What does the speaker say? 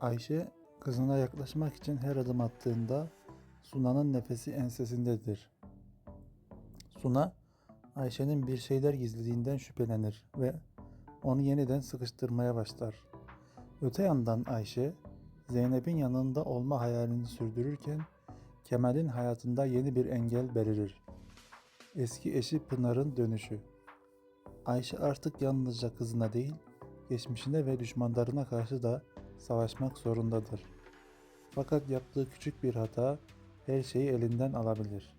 Ayşe kızına yaklaşmak için her adım attığında Suna'nın nefesi ensesindedir. Suna Ayşe'nin bir şeyler gizlediğinden şüphelenir ve onu yeniden sıkıştırmaya başlar. Öte yandan Ayşe Zeynep'in yanında olma hayalini sürdürürken Kemal'in hayatında yeni bir engel belirir. Eski eşi Pınar'ın dönüşü. Ayşe artık yalnızca kızına değil, geçmişine ve düşmanlarına karşı da savaşmak zorundadır. Fakat yaptığı küçük bir hata her şeyi elinden alabilir.